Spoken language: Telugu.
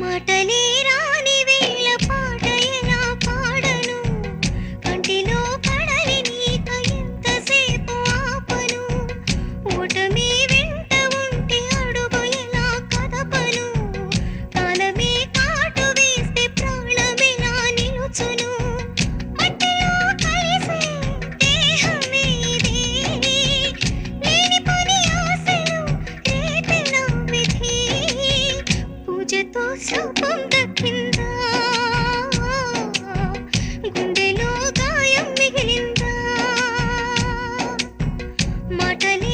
మాటలే గుండెలో గాయం మిగిలిందా? మాటలు